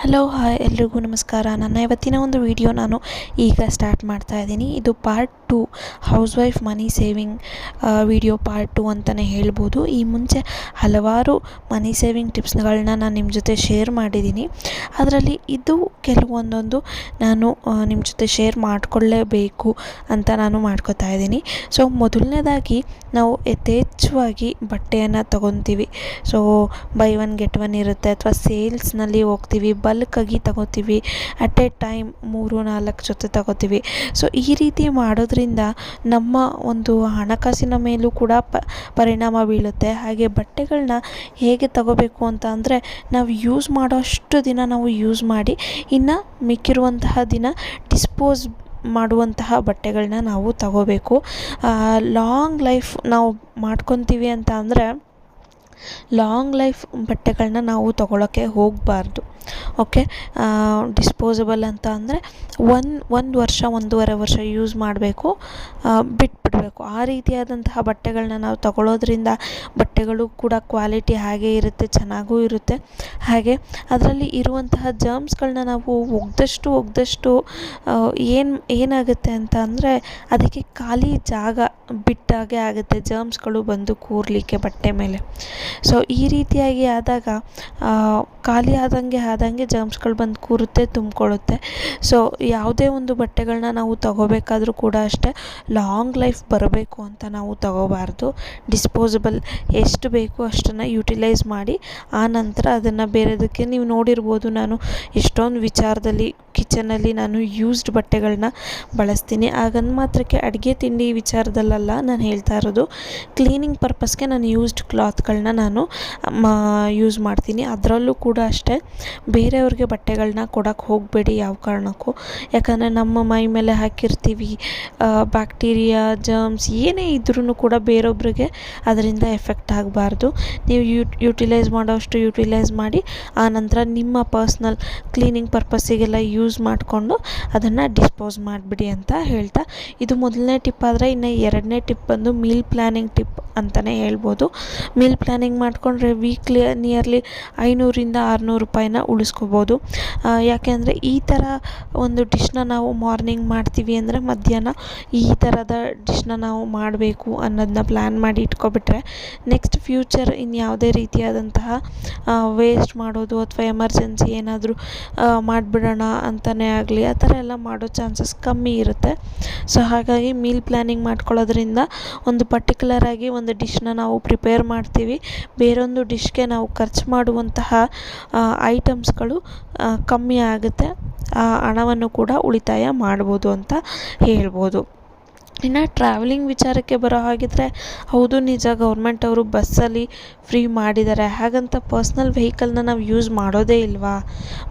Hello hi ಎಲ್ರಿಗೂ ನಮಸ್ಕಾರ. ನನ್ನ ಇವತ್ತಿನ ಒಂದು ವಿಡಿಯೋ ನಾನು ಈಗ ಸ್ಟಾರ್ಟ್ ಮಾಡ್ತಾ ಇದ್ದೀನಿ. ಇದು part two housewife money saving video part two ಅಂತಲೇ ಹೇಳ್ಬೋದು. ಈ ಮುಂಚೆ ಹಲವಾರು ಮನಿ ಸೇವಿಂಗ್ ಟಿಪ್ಸ್ಗಳನ್ನ ನಾನು ನಿಮ್ಮ ಜೊತೆ ಶೇರ್ ಮಾಡಿದ್ದೀನಿ. ಅದರಲ್ಲಿ ಇದು ಕೆಲವೊಂದೊಂದು ನಾನು ನಿಮ್ಮ ಜೊತೆ ಶೇರ್ ಮಾಡಿಕೊಳ್ಳೇಬೇಕು ಅಂತ ನಾನು ಮಾಡ್ಕೋತಾ ಇದ್ದೀನಿ. ಸೊ ಮೊದಲನೇದಾಗಿ ನಾವು ಯಥೇಚ್ಛವಾಗಿ ಬಟ್ಟೆಯನ್ನು ತಗೊತೀವಿ. So buy one get one ಇರುತ್ತೆ. ಅಥವಾ ಸೇಲ್ಸ್ನಲ್ಲಿ ಹೋಗ್ತೀವಿ ಬಲ್ಕಾಗಿ ತಗೋತೀವಿ. ಅಟ್ ಎ ಟೈಮ್ ಮೂರು ನಾಲ್ಕು ಜೊತೆ ತಗೋತೀವಿ. ಸೊ ಈ ರೀತಿ ಮಾಡೋದ್ರಿಂದ ನಮ್ಮ ಒಂದು ಹಣಕಾಸಿನ ಮೇಲೂ ಕೂಡ ಪರಿಣಾಮ ಬೀಳುತ್ತೆ. ಹಾಗೆ ಬಟ್ಟೆಗಳನ್ನ ಹೇಗೆ ತಗೋಬೇಕು ಅಂತ ಅಂದರೆ ನಾವು ಯೂಸ್ ಮಾಡೋಷ್ಟು ದಿನ ನಾವು ಯೂಸ್ ಮಾಡಿ, ಇನ್ನು ಮಿಕ್ಕಿರುವಂತಹ ದಿನ ಡಿಸ್ಪೋಸ್ ಮಾಡುವಂತಹ ಬಟ್ಟೆಗಳನ್ನ ನಾವು ತಗೋಬೇಕು. ಲಾಂಗ್ ಲೈಫ್ ನಾವು ಮಾಡ್ಕೊತೀವಿ ಅಂತ ಅಂದರೆ ಲಾಂಗ್ ಲೈಫ್ ಬಟ್ಟೆಗಳನ್ನ ನಾವು ತಗೊಳ್ಳೋಕ್ಕೆ ಹೋಗಬಾರ್ದು. ಓಕೆ? ಡಿಸ್ಪೋಸಬಲ್ ಅಂತ ಅಂದರೆ ಒಂದು ಒಂದು ವರ್ಷ, ಒಂದೂವರೆ ವರ್ಷ ಯೂಸ್ ಮಾಡಬೇಕು. ಬಿಟ್ಬಿಡಬೇಕು. ಆ ರೀತಿಯಾದಂತಹ ಬಟ್ಟೆಗಳನ್ನ ನಾವು ತಗೊಳ್ಳೋದ್ರಿಂದ ಬಟ್ಟೆಗಳು ಕೂಡ ಕ್ವಾಲಿಟಿ ಹಾಗೆ ಇರುತ್ತೆ, ಚೆನ್ನಾಗೂ ಇರುತ್ತೆ. ಹಾಗೆ ಅದರಲ್ಲಿ ಇರುವಂತಹ ಜರ್ಮ್ಸ್ಗಳನ್ನ ನಾವು ಒಗ್ದಷ್ಟು ಒಗ್ದಷ್ಟು ಏನು, ಏನಾಗುತ್ತೆ ಅಂತ ಅಂದರೆ ಅದಕ್ಕೆ ಖಾಲಿ ಜಾಗ ಬಿಟ್ಟಾಗೆ ಆಗುತ್ತೆ ಜರ್ಮ್ಸ್ಗಳು ಬಂದು ಕೂರಲಿಕ್ಕೆ ಬಟ್ಟೆ ಮೇಲೆ. ಸೊ ಈ ರೀತಿಯಾಗಿ ಆದಾಗ ಖಾಲಿ ಆದಂಗೆ ಆದಂಗೆ ಜರ್ಮ್ಸ್ಗಳು ಬಂದು ಕೂರುತ್ತೆ, ತುಂಬಿಕೊಳ್ಳುತ್ತೆ. ಸೊ ಯಾವುದೇ ಒಂದು ಬಟ್ಟೆಗಳನ್ನ ನಾವು ತಗೋಬೇಕಾದ್ರೂ ಕೂಡ ಅಷ್ಟೇ ಲಾಂಗ್ ಲೈಫ್ ಬರಬೇಕು ಅಂತ ನಾವು ತಗೋಬಾರ್ದು. ಡಿಸ್ಪೋಸಬಲ್ ಎಷ್ಟು ಬೇಕು ಅಷ್ಟನ್ನು ಯುಟಿಲೈಸ್ ಮಾಡಿ, ಆ ನಂತರ ಅದನ್ನು ಬೇರೆದಕ್ಕೆ ನೀವು ನೋಡಿರ್ಬೋದು. ನಾನು ಎಷ್ಟೊಂದು ವಿಚಾರದಲ್ಲಿ ಕಿಚನಲ್ಲಿ ನಾನು ಯೂಸ್ಡ್ ಬಟ್ಟೆಗಳನ್ನ ಬಳಸ್ತೀನಿ. ಆಗಂದು ಮಾತ್ರಕ್ಕೆ ಅಡುಗೆ ತಿಂಡಿ ವಿಚಾರದಲ್ಲೆಲ್ಲ ನಾನು ಹೇಳ್ತಾ ಇರೋದು ಕ್ಲೀನಿಂಗ್ ಪರ್ಪಸ್ಗೆ ನಾನು ಯೂಸ್ಡ್ ಕ್ಲಾತ್ಗಳನ್ನ ನಾನು ಯೂಸ್ ಮಾಡ್ತೀನಿ. ಅದರಲ್ಲೂ ಕೂಡ ಅಷ್ಟೇ, ಬೇರೆಯವ್ರಿಗೆ ಬಟ್ಟೆಗಳನ್ನ ಕೊಡೋಕ್ಕೆ ಹೋಗಬೇಡಿ ಯಾವ ಕಾರಣಕ್ಕೂ. ಯಾಕಂದರೆ ನಮ್ಮ ಮೈ ಮೇಲೆ ಹಾಕಿರ್ತೀವಿ ಬ್ಯಾಕ್ಟೀರಿಯಾ ಜರ್ಮ್ಸ್ ಏನೇ ಇದ್ರೂ ಕೂಡ ಬೇರೊಬ್ಬರಿಗೆ ಅದರಿಂದ ಎಫೆಕ್ಟ್ ಆಗಬಾರ್ದು. ನೀವು ಯುಟಿಲೈಸ್ ಮಾಡೋಷ್ಟು ಯುಟಿಲೈಸ್ ಮಾಡಿ ಆನಂತರ ನಿಮ್ಮ ಪರ್ಸ್ನಲ್ ಕ್ಲೀನಿಂಗ್ ಪರ್ಪಸ್ಸಿಗೆಲ್ಲ ಯೂಸ್ ಮಾಡಿಕೊಂಡು ಅದನ್ನು ಡಿಸ್ಪೋಸ್ ಮಾಡಿಬಿಡಿ ಅಂತ ಹೇಳ್ತಾ. ಇದು ಮೊದಲನೇ ಟಿಪ್ ಆದರೆ ಇನ್ನು ಎರಡನೇ ಟಿಪ್ ಬಂದು ಮೀಲ್ ಪ್ಲ್ಯಾನಿಂಗ್ ಟಿಪ್ ಅಂತಲೇ ಹೇಳ್ಬೋದು. ಮೀಲ್ ಪ್ಲ್ಯಾನಿಂಗ್ ಮಾಡಿಕೊಂಡ್ರೆ ವೀಕ್ಲಿ ನಿಯರ್ಲಿ ಐನೂರಿಂದ ಆರುನೂರು ರೂಪಾಯಿನ ಉಳಿಸ್ಕೋಬೋದು. ಯಾಕೆಂದರೆ ಈ ಥರ ಒಂದು ಡಿಶ್ನ ನಾವು ಮಾರ್ನಿಂಗ್ ಮಾಡ್ತೀವಿ ಅಂದರೆ ಮಧ್ಯಾಹ್ನ ಈ ಥರದ ಡಿಶ್ನ ನಾವು ಮಾಡಬೇಕು ಅನ್ನೋದನ್ನ ಪ್ಲ್ಯಾನ್ ಮಾಡಿ ಇಟ್ಕೊಬಿಟ್ರೆ ನೆಕ್ಸ್ಟ್ ಫ್ಯೂಚರ್ ಇನ್ನು ಯಾವುದೇ ರೀತಿಯಾದಂತಹ ವೇಸ್ಟ್ ಮಾಡೋದು ಅಥವಾ ಎಮರ್ಜೆನ್ಸಿ ಏನಾದರೂ ಮಾಡಿಬಿಡೋಣ ಅಂತಲೇ ಆಗಲಿ, ಆ ಥರ ಎಲ್ಲ ಮಾಡೋ ಚಾನ್ಸಸ್ ಕಮ್ಮಿ ಇರುತ್ತೆ. ಸೊ ಹಾಗಾಗಿ ಮೀಲ್ ಪ್ಲ್ಯಾನಿಂಗ್ ಮಾಡ್ಕೊಳ್ಳೋದ್ರಿಂದ ಒಂದು ಪರ್ಟಿಕ್ಯುಲರಾಗಿ ಒಂದು ಡಿಶ್ನ ನಾವು ಪ್ರಿಪೇರ್ ಮಾಡ್ತೀವಿ. ಬೇರೊಂದು ಡಿಶ್ಗೆ ನಾವು ಖರ್ಚು ಮಾಡುವಂತಹ ಐಟಮ್ಸ್ಗಳು ಕಮ್ಮಿ ಆಗುತ್ತೆ. ಆ, ಹಣವನ್ನು ಕೂಡ ಉಳಿತಾಯ ಮಾಡ್ಬೋದು ಅಂತ ಹೇಳ್ಬೋದು. ಇನ್ನು ಟ್ರಾವೆಲಿಂಗ್ ವಿಚಾರಕ್ಕೆ ಬರೋ ಹಾಗಿದ್ದರೆ ಹೌದು, ನಿಜ ಗೌರ್ಮೆಂಟ್ ಅವರು ಬಸ್ಸಲ್ಲಿ ಫ್ರೀ ಮಾಡಿದ್ದಾರೆ ಹಾಗಂತ ಪರ್ಸ್ನಲ್ ವೆಹಿಕಲ್ನ ನಾವು ಯೂಸ್ ಮಾಡೋದೇ ಇಲ್ವಾ?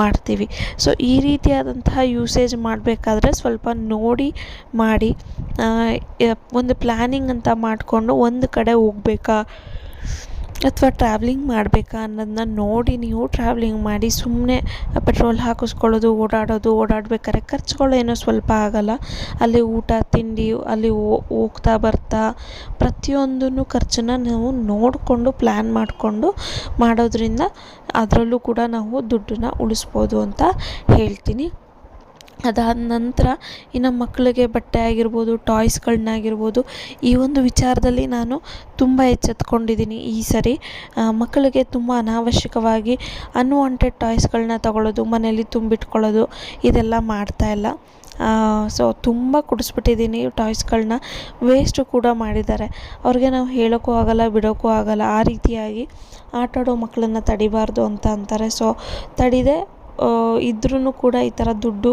ಮಾಡ್ತೀವಿ. ಸೊ ಈ ರೀತಿಯಾದಂತಹ ಯೂಸೇಜ್ ಮಾಡಬೇಕಾದ್ರೆ ಸ್ವಲ್ಪ ನೋಡಿ, ಮಾಡಿ ಒಂದು ಪ್ಲ್ಯಾನಿಂಗ್ ಅಂತ ಮಾಡಿಕೊಂಡು ಒಂದು ಕಡೆ ಹೋಗ್ಬೇಕಾ? ಅಥವಾ ಟ್ರಾವ್ಲಿಂಗ್ ಮಾಡಬೇಕಾ ಅನ್ನೋದನ್ನ ನೋಡಿ ನೀವು ಟ್ರಾವ್ಲಿಂಗ್ ಮಾಡಿ ಸುಮ್ಮನೆ ಪೆಟ್ರೋಲ್ ಹಾಕಿಸ್ಕೊಳ್ಳೋದು, ಓಡಾಡೋದು, ಓಡಾಡ್ಬೇಕಾದ್ರೆ ಖರ್ಚುಗಳೇನೋ ಸ್ವಲ್ಪ ಆಗೋಲ್ಲ. ಅಲ್ಲಿ ಊಟ, ತಿಂಡಿ, ಅಲ್ಲಿ ಹೋಗ್ತಾ ಬರ್ತಾ ಪ್ರತಿಯೊಂದನ್ನು ಖರ್ಚನ್ನ ನಾವು ನೋಡಿಕೊಂಡು ಪ್ಲ್ಯಾನ್ ಮಾಡಿಕೊಂಡು ಮಾಡೋದ್ರಿಂದ ಅದರಲ್ಲೂ ಕೂಡ ನಾವು ದುಡ್ಡನ್ನ ಉಳಿಸ್ಬೋದು ಅಂತ ಹೇಳ್ತೀನಿ. ಅದಾದ ನಂತರ ಇನ್ನು ಮಕ್ಕಳಿಗೆ ಬಟ್ಟೆ ಆಗಿರ್ಬೋದು ಟಾಯ್ಸ್ಗಳನ್ನಾಗಿರ್ಬೋದು ಈ ಒಂದು ವಿಚಾರದಲ್ಲಿ ನಾನು ತುಂಬ ಎಚ್ಚೆತ್ಕೊಂಡಿದ್ದೀನಿ ಈ ಸರಿ. ಮಕ್ಕಳಿಗೆ ತುಂಬ ಅನಾವಶ್ಯಕವಾಗಿ ಅನ್ವಾಂಟೆಡ್ ಟಾಯ್ಸ್ಗಳನ್ನ ತಗೊಳ್ಳೋದು ಮನೆಯಲ್ಲಿ ತುಂಬಿಟ್ಕೊಳ್ಳೋದು, ಇದೆಲ್ಲ ಮಾಡ್ತಾಯಿಲ್ಲ ಸೊ ತುಂಬ ಕುಡಿಸ್ಬಿಟ್ಟಿದ್ದೀನಿ ಟಾಯ್ಸ್ಗಳನ್ನ ವೇಸ್ಟು ಕೂಡ ಮಾಡಿದ್ದಾರೆ. ಅವ್ರಿಗೆ ನಾವು ಹೇಳೋಕ್ಕೂ ಆಗಲ್ಲ, ಬಿಡೋಕ್ಕೂ ಆಗಲ್ಲ. ಆ ರೀತಿಯಾಗಿ ಆಟಾಡೋ ಮಕ್ಕಳನ್ನ ತಡಿಬಾರ್ದು ಅಂತ ಅಂತಾರೆ. ಸೊ ತಡಿದೆ. ಇದ್ರೂ ಕೂಡ ಈ ಥರ ದುಡ್ಡು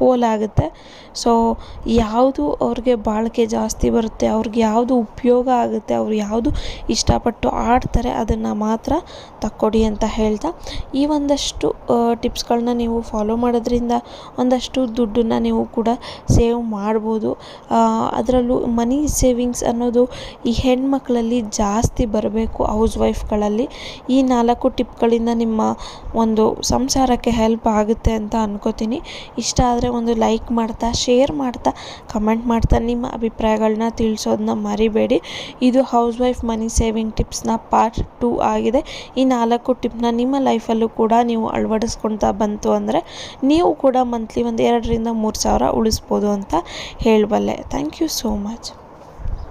ಪೋಲಾಗುತ್ತೆ. ಸೊ ಯಾವುದು ಅವ್ರಿಗೆ ಬಾಳಿಕೆ ಜಾಸ್ತಿ ಬರುತ್ತೆ, ಅವ್ರಿಗೆ ಯಾವುದು ಉಪಯೋಗ ಆಗುತ್ತೆ, ಅವ್ರು ಯಾವುದು ಇಷ್ಟಪಟ್ಟು ಆಡ್ತಾರೆ, ಅದನ್ನು ಮಾತ್ರ ತಕ್ಕೊಡಿ ಅಂತ ಹೇಳ್ತಾ. ಈ ಒಂದಷ್ಟು ಟಿಪ್ಸ್ಗಳನ್ನ ನೀವು ಫಾಲೋ ಮಾಡೋದ್ರಿಂದ ಒಂದಷ್ಟು ದುಡ್ಡನ್ನು ನೀವು ಕೂಡ ಸೇವ್ ಮಾಡ್ಬೋದು. ಅದರಲ್ಲೂ ಮನಿ ಸೇವಿಂಗ್ಸ್ ಅನ್ನೋದು ಈ ಹೆಣ್ಮಕ್ಳಲ್ಲಿ ಜಾಸ್ತಿ ಬರಬೇಕು ಹೌಸ್ ವೈಫ್ಗಳಲ್ಲಿ. ಈ ನಾಲ್ಕು ಟಿಪ್ಗಳಿಂದ ನಿಮ್ಮ ಒಂದು ಸಂಸಾರಕ್ಕೆ ಹೆಲ್ಪ್ ಆಗುತ್ತೆ ಅಂತ ಅನ್ಕೋತೀನಿ. ಇಷ್ಟ ಆದರೆ ಒಂದು ಲೈಕ್ ಮಾಡ್ತಾ, ಶೇರ್ ಮಾಡ್ತಾ, ಕಮೆಂಟ್ ಮಾಡ್ತಾ ನಿಮ್ಮ ಅಭಿಪ್ರಾಯಗಳನ್ನ ತಿಳಿಸೋದನ್ನ ಮರಿಬೇಡಿ. ಇದು ಹೌಸ್ ವೈಫ್ ಮನಿ ಸೇವಿಂಗ್ ಟಿಪ್ಸ್ನ ಪಾರ್ಟ್ ಟೂ ಆಗಿದೆ. ಈ ನಾಲ್ಕು ಟಿಪ್ನ ನಿಮ್ಮ ಲೈಫಲ್ಲೂ ಕೂಡ ನೀವು ಅಳವಡಿಸ್ಕೊಳ್ತಾ ಬಂತು ಅಂದರೆ ನೀವು ಕೂಡ ಮಂತ್ಲಿ ಒಂದು ಎರಡರಿಂದ ಮೂರು ಸಾವಿರ ಉಳಿಸ್ಬೋದು ಅಂತ ಹೇಳಬಲ್ಲೆ. Thank you so much.